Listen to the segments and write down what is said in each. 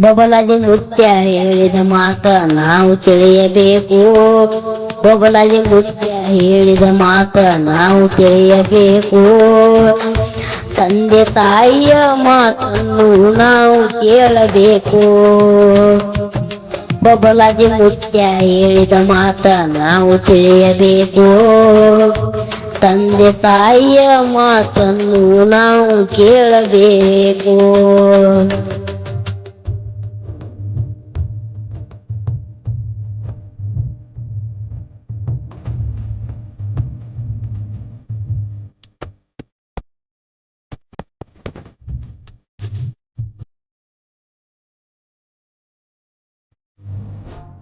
ಬಬಲಾದಿ ನೃತ್ಯ ಹೇಳಿದ ಮಾತ ನಾವು ತಿಳಿಯಬೇಕು. ಬಬಲಾದಿ ನೃತ್ಯ ಹೇಳಿದ ಮಾತ ನಾವು ತಿಳಿಯಬೇಕು. ತಂದೆ ತಾಯಿಯ ಮಾತನ್ನು ನಾವು ಕೇಳಬೇಕು. ಬಬಲಾದಿ ನೃತ್ಯ ಹೇಳಿದ ಮಾತ ನಾವು ತಿಳಿಯಬೇಕು. ತಂದೆ ತಾಯಿಯ ಮಾತನ್ನು ನಾವು ಕೇಳಬೇಕು.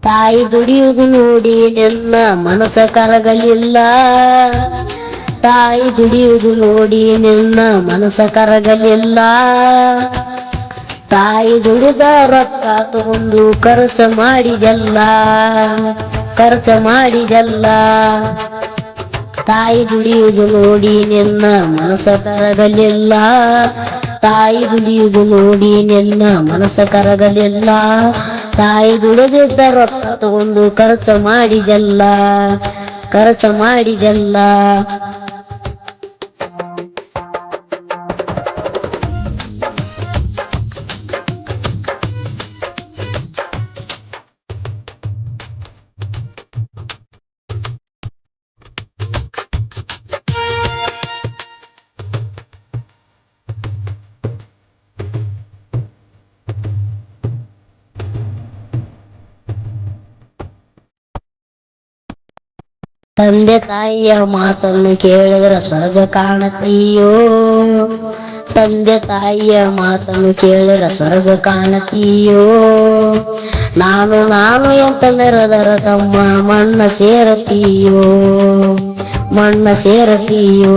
ತಾಯಿ ದುಡಿಯುವುದು ನೋಡಿ ನನ್ನ ಮನಸ ಕರಗಲಿಲ್ಲ. ತಾಯಿ ದುಡಿಯುವುದು ನೋಡಿ ನಿನ್ನ ಮನಸ್ಸ ಕರಗಲಿಲ್ಲ. ತಾಯಿ ದುಡಿದ ರೊಕ್ಕ ತಗೊಂಡು ಖರ್ಚು ಮಾಡಿದೆಲ್ಲ ಖರ್ಚು ಮಾಡಿದೆಲ್ಲ. ತಾಯಿ ದುಡಿಯುವುದು ನೋಡಿ ನಿನ್ನ ಮನಸ ಕರಗಲಿಲ್ಲ. ತಾಯಿ ದುಡಿಯುವುದು ನೋಡಿ ನಿನ್ನ ಮನಸ ಕರಗಲಿಲ್ಲ. ತಾಯಿ ದುಡಿದಿದ್ದ ರೊಕ್ಕ ತಗೊಂಡು ಖರ್ಚು ಮಾಡಿದೆಲ್ಲ ಖರ್ಚು ಮಾಡಿದೆಲ್ಲ. ತಂದೆ ತಾಯಿಯ ಮಾತನ್ನು ಕೇಳಿದ್ರೆ ಸ್ವರ್ಗ ಕಾಣತೀಯೋ ತಂದೆ ತಾಯಿಯ ಮಾತನ್ನು ಕೇಳಿದ್ರೆ ಸ್ವರ್ಗ ಕಾಣತೀಯೋ ನಾನು ನಾನು ಎಂತ ಮೆರೆದರ ತಮ್ಮ ಮಣ್ಣ ಸೇರತೀಯೋ? ಮಣ್ಣ ಸೇರತೀಯೋ?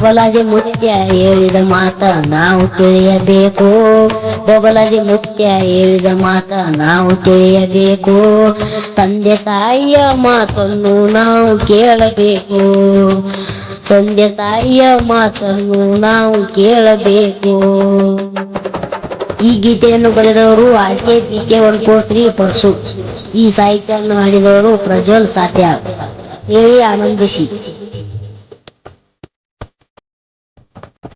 ಬೊಬಲಾದಿ ಮುತ್ಯ ಹೇಳಿದ ಮಾತ ನಾವು ತಿಳಿಯಬೇಕು. ಬೊಬಲಾದಿ ಮುತ್ಯ ಹೇಳಿದ ಮಾತ ನಾವು ತಿಳಿಯಬೇಕು. ತಂದೆ ತಾಯಿಯ ಮಾತನ್ನು ನಾವು ಕೇಳಬೇಕು. ತಂದೆ ತಾಯಿಯ ಮಾತನ್ನು ನಾವು ಕೇಳಬೇಕು. ಈ ಗೀತೆಯನ್ನು ಬರೆದವರು R K P K one four three purse. ಈ ಸಾಹಿತ್ಯವನ್ನು ಹಾಡಿದವರು ಪ್ರಜ್ವಲ್ ಸಾತ್ಯ. ಹೇಳಿ ಆನಂದಿಸಿ.